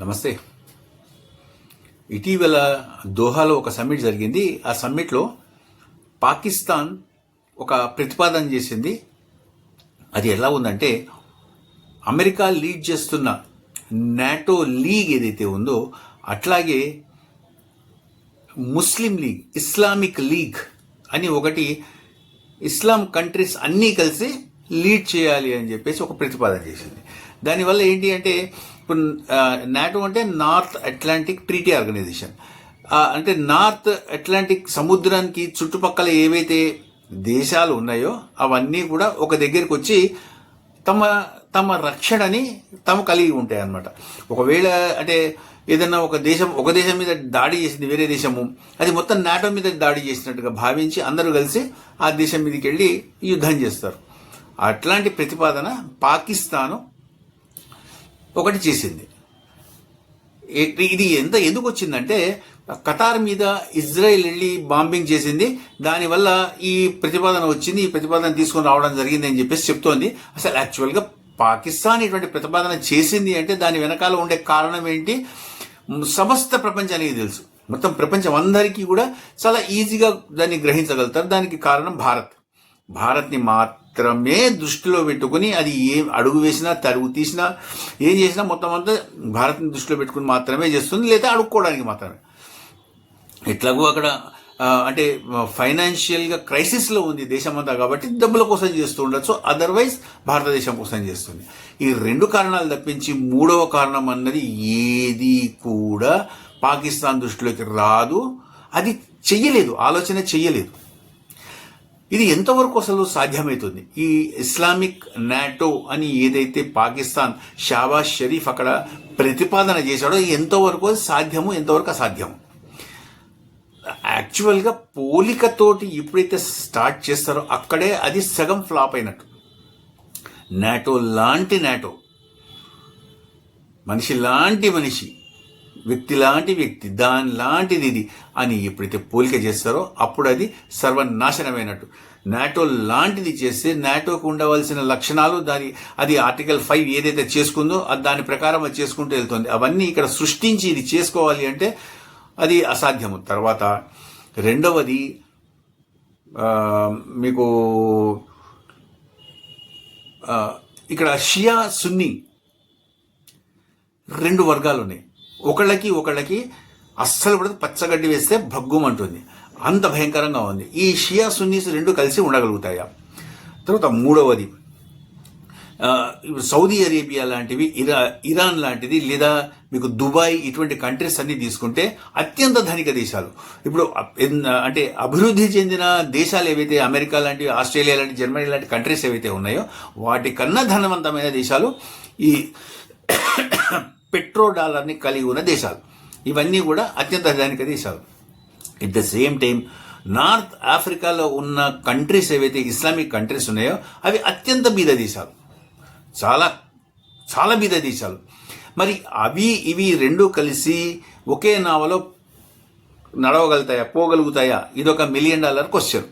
నమస్తే. ఇటీవల దోహాలో ఒక సమ్మిట్ జరిగింది. ఆ సమ్మిట్లో పాకిస్తాన్ ఒక ప్రతిపాదన చేసింది. అది ఎలా ఉందంటే అమెరికా లీడ్ చేస్తున్న నాటో లీగ్ ఏదైతే ఉందో అట్లాగే ముస్లిం లీగ్ ఇస్లామిక్ లీగ్ అని ఒకటి ఇస్లాం కంట్రీస్ అన్నీ కలిసి లీడ్ చేయాలి అని చెప్పేసి ఒక ప్రతిపాదన చేసింది. దానివల్ల ఏంటి అంటే ఇప్పుడు నాటో అంటే నార్త్ అట్లాంటిక్ ట్రీటీ ఆర్గనైజేషన్. అంటే నార్త్ అట్లాంటిక్ సముద్రానికి చుట్టుపక్కల ఏవైతే దేశాలు ఉన్నాయో అవన్నీ కూడా ఒక దగ్గరికి వచ్చి తమ తమ రక్షణని తమ కలిగి ఉంటాయి అన్నమాట. ఒకవేళ అంటే ఏదన్నా ఒక దేశం ఒక దేశం మీద దాడి చేసింది వేరే దేశము అది మొత్తం నాటో మీద దాడి చేసినట్టుగా భావించి అందరూ కలిసి ఆ దేశం మీదకి వెళ్ళి యుద్ధం చేస్తారు. అట్లాంటి ప్రతిపాదన పాకిస్తాను ఒకటి చేసింది. ఇది ఎంత ఎందుకు వచ్చిందంటే ఖతార్ మీద ఇజ్రాయెల్ వెళ్ళి బాంబింగ్ చేసింది. దానివల్ల ఈ ప్రతిపాదన వచ్చింది. ఈ ప్రతిపాదన తీసుకొని రావడం జరిగింది అని చెప్పేసి చెప్తోంది. అసలు యాక్చువల్గా పాకిస్తాన్ ఇటువంటి ప్రతిపాదన చేసింది అంటే దాని వెనకాల ఉండే కారణం ఏంటి? సమస్త ప్రపంచానికి తెలుసు. మొత్తం ప్రపంచం అందరికీ కూడా చాలా ఈజీగా దాన్ని గ్రహించగలుగుతారు. దానికి కారణం భారత్. భారత్ని మాత్రమే దృష్టిలో పెట్టుకుని అది ఏం అడుగు వేసినా తరుగు తీసినా ఏం చేసినా మొత్తం అంతా భారత్ని దృష్టిలో పెట్టుకుని మాత్రమే చేస్తుంది లేదా అడుక్కోవడానికి మాత్రమే. ఎట్లాగో అక్కడ అంటే ఫైనాన్షియల్గా క్రైసిస్లో ఉంది దేశమంతా కాబట్టి డబ్బుల కోసం చేస్తూ ఉండొచ్చు. అదర్వైజ్ భారతదేశం కోసం చేస్తుంది. ఈ రెండు కారణాలు తప్పించి మూడవ కారణం అన్నది ఏది కూడా పాకిస్తాన్ దృష్టిలోకి రాదు. అది చెయ్యలేదు. ఆలోచన చెయ్యలేదు. ఇది ఎంతవరకు అసలు సాధ్యమవుతుంది ఈ ఇస్లామిక్ నాటో అని ఏదైతే పాకిస్తాన్ షాబాజ్ షరీఫ్ అక్కడ ప్రతిపాదన చేశాడో ఎంతవరకు అది సాధ్యము ఎంతవరకు అసాధ్యము? యాక్చువల్గా పోలికతోటి ఎప్పుడైతే స్టార్ట్ చేస్తారో అక్కడే అది సగం ఫ్లాప్ అయినట్టు. నాటో లాంటి నాటో. మనిషి లాంటి మనిషి వ్యక్తి లాంటి వ్యక్తి దాని లాంటిది ఇది అని ఎప్పుడైతే పోలిక చేస్తారో అప్పుడు అది సర్వనాశనమైనట్టు. నాటో లాంటిది చేస్తే నాటోకు ఉండవలసిన లక్షణాలు దాని అది ఆర్టికల్ ఫైవ్ ఏదైతే చేసుకుందో అది దాని ప్రకారం అది చేసుకుంటూ వెళ్తుంది. అవన్నీ ఇక్కడ సృష్టించి ఇది చేసుకోవాలి అంటే అది అసాధ్యము. తర్వాత రెండవది మీకు ఇక్కడ షియా సున్నీ రెండు వర్గాలు ఉన్నాయి ఒకళ్ళకి ఒకళ్ళకి అస్సలు కూడా పచ్చగడ్డి వేస్తే భగ్గుమంటుంది అంత భయంకరంగా ఉంది. ఈ షియా సున్నీస్ రెండు కలిసి ఉండగలుగుతాయా? తర్వాత మూడవది సౌదీ అరేబియా లాంటివి ఇరా ఇరాన్ లాంటిది లేదా మీకు దుబాయ్ ఇటువంటి కంట్రీస్ అన్ని తీసుకుంటే అత్యంత ధనిక దేశాలు. ఇప్పుడు ఎన్- అంటే అభివృద్ధి చెందిన దేశాలు ఏవైతే అమెరికా లాంటి ఆస్ట్రేలియా లాంటి జర్మనీ లాంటి కంట్రీస్ ఏవైతే ఉన్నాయో వాటికన్నా ధనవంతమైన దేశాలు ఈ పెట్రో డాలర్ని కలిగి ఉన్న దేశాలు. ఇవన్నీ కూడా అత్యంత ధనిక దేశాలు. At the same time North ఆఫ్రికాలో ఉన్న కంట్రీస్ ఏవైతే ఇస్లామిక్ కంట్రీస్ ఉన్నాయో అవి అత్యంత బీద దేశాలు. చాలా చాలా బీద దేశాలు. మరి అవి ఇవి రెండు కలిసి ఒకే నావలో నడవగలుగుతాయా? పోగలుగుతాయా? ఇది ఒక మిలియన్ డాలర్ క్వశ్చన్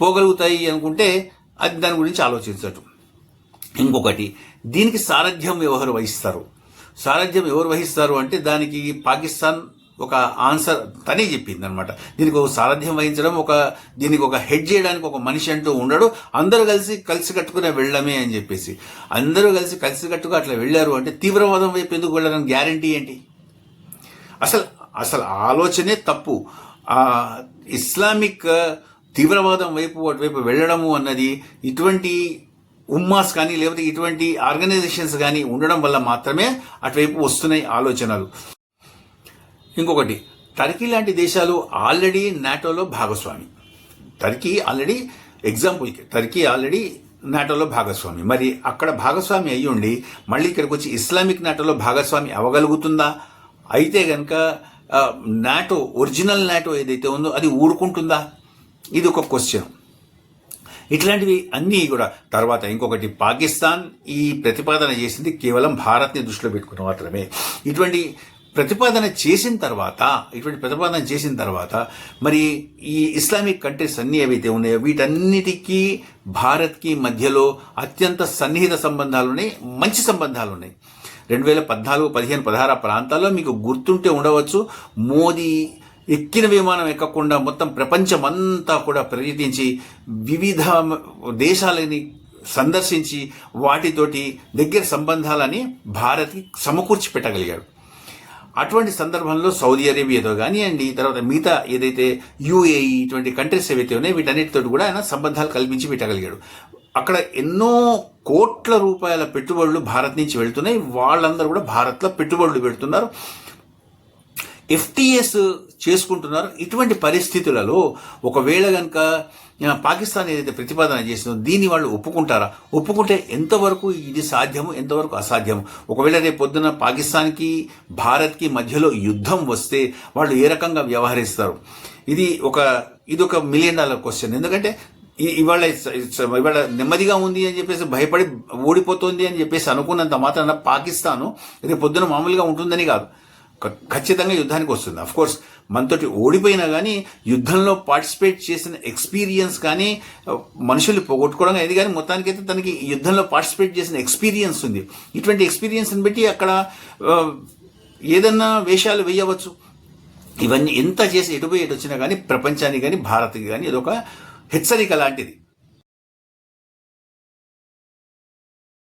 పోగలుగుతాయి అనుకుంటే అది దాని గురించి ఆలోచించటం ఇంకొకటి దీనికి సారథ్యం వ్యవహారం వహిస్తారు? సారథ్యం ఎవరు వహిస్తారు అంటే దానికి పాకిస్తాన్ ఒక ఆన్సర్ తనే చెప్పింది అనమాట దీనికి ఒక సారథ్యం వహించడం ఒక దీనికి ఒక హెడ్ చేయడానికి ఒక మనిషి అంటూ ఉండడు. అందరూ కలిసి కలిసి కట్టుకునే వెళ్ళడమే అని చెప్పేసి. అందరూ కలిసి కలిసి కట్టుగా అట్లా వెళ్ళారు అంటే తీవ్రవాదం వైపు ఎందుకు వెళ్ళడానికి గ్యారంటీ ఏంటి? అసలు అసలు ఆలోచనే తప్పు. ఇస్లామిక్ తీవ్రవాదం వైపు అటువైపు వెళ్ళడము అన్నది ఇటువంటి ఉమ్మాస్ కానీ లేకపోతే ఇటువంటి ఆర్గనైజేషన్స్ కానీ ఉండడం వల్ల మాత్రమే అటువైపు వస్తున్నాయి ఆలోచనలు. ఇంకొకటి టర్కీ లాంటి దేశాలు ఆల్రెడీ నాటోలో భాగస్వామి. Turkey already example Turkey already నాటోలో భాగస్వామి. మరి అక్కడ భాగస్వామి అయ్యి ఉండి మళ్ళీ ఇక్కడికి వచ్చి ఇస్లామిక్ నాటోలో భాగస్వామి అవ్వగలుగుతుందా? అయితే కనుక నాటో ఒరిజినల్ నాటో ఏదైతే ఉందో అది ఊరుకుంటుందా? ఇది ఒక క్వశ్చన్. ఇట్లాంటివి అన్నీ కూడా. తర్వాత ఇంకొకటి పాకిస్తాన్ ఈ ప్రతిపాదన చేసింది కేవలం భారత్ని దృష్టిలో పెట్టుకుని మాత్రమే. ఇటువంటి ప్రతిపాదన చేసిన తర్వాత ఇటువంటి ప్రతిపాదన చేసిన తర్వాత మరి ఈ ఇస్లామిక్ కంట్రీస్ అన్నీ ఏవైతే ఉన్నాయో వీటన్నిటికీ భారత్కి మధ్యలో అత్యంత సన్నిహిత సంబంధాలు ఉన్నాయి మంచి సంబంధాలు ఉన్నాయి. రెండు వేల పద్నాలుగు పదిహేను పదహారు ప్రాంతాల్లో మీకు గుర్తుంటే ఉండవచ్చు మోదీ ఎక్కిన విమానం ఎక్కకుండా మొత్తం ప్రపంచమంతా కూడా పర్యటించి వివిధ దేశాలని సందర్శించి వాటితోటి దగ్గర సంబంధాలని భారత్కి సమకూర్చి పెట్టగలిగాడు. అటువంటి సందర్భంలో సౌదీ అరేబియాతో కానివ్వండి తర్వాత మిగతా ఏదైతే యూఏఈ ఇటువంటి కంట్రీస్ ఏవైతే ఉన్నాయో వీటన్నిటితో కూడా ఆయన సంబంధాలు కల్పించి పెట్టగలిగాడు. అక్కడ ఎన్నో కోట్ల రూపాయల పెట్టుబడులు భారత్ నుంచి వెళ్తున్నాయి. వాళ్ళందరూ కూడా భారత్లో పెట్టుబడులు పెడుతున్నారు. ఎఫ్టీఎస్ చేసుకుంటున్నారు. ఇటువంటి పరిస్థితులలో ఒకవేళ కనుక పాకిస్తాన్ ఏదైతే ప్రతిపాదన చేసిందో దీన్ని వాళ్ళు ఒప్పుకుంటారా? ఒప్పుకుంటే ఎంతవరకు ఇది సాధ్యము ఎంతవరకు అసాధ్యము? ఒకవేళ రేపు పొద్దున పాకిస్తాన్కి భారత్కి మధ్యలో యుద్ధం వస్తే వాళ్ళు ఏ రకంగా వ్యవహరిస్తారు? ఇది ఒక ఇది ఒక మిలియన్ డాలర్ క్వశ్చన్ ఎందుకంటే ఇవాళ ఇవాళ నెమ్మదిగా ఉంది అని చెప్పేసి భయపడి ఓడిపోతుంది అని చెప్పేసి అనుకున్నంత మాత్రాన పాకిస్తాను రేపు పొద్దున మామూలుగా ఉంటుందని కాదు. ఖచ్చితంగా యుద్ధానికి వస్తుంది. అఫ్ కోర్స్ మనతోటి ఓడిపోయినా కానీ uh, యుద్ధంలో పార్టిసిపేట్ చేసిన ఎక్స్పీరియన్స్ కానీ మనుషులు పోగొట్టుకోవడం ఇది కానీ అయితే తనకి యుద్ధంలో పార్టిసిపేట్ చేసిన ఎక్స్పీరియన్స్ ఉంది. ఇటువంటి ఎక్స్పీరియన్స్ని బట్టి అక్కడ uh, ఏదన్నా వేషాలు వేయవచ్చు. ఇవన్నీ ఎంత చేసి ఎటుపోయి ఎటు వచ్చినా కానీ ప్రపంచానికి కానీ భారత్కి కానీ ఇదొక హెచ్చరిక లాంటిది.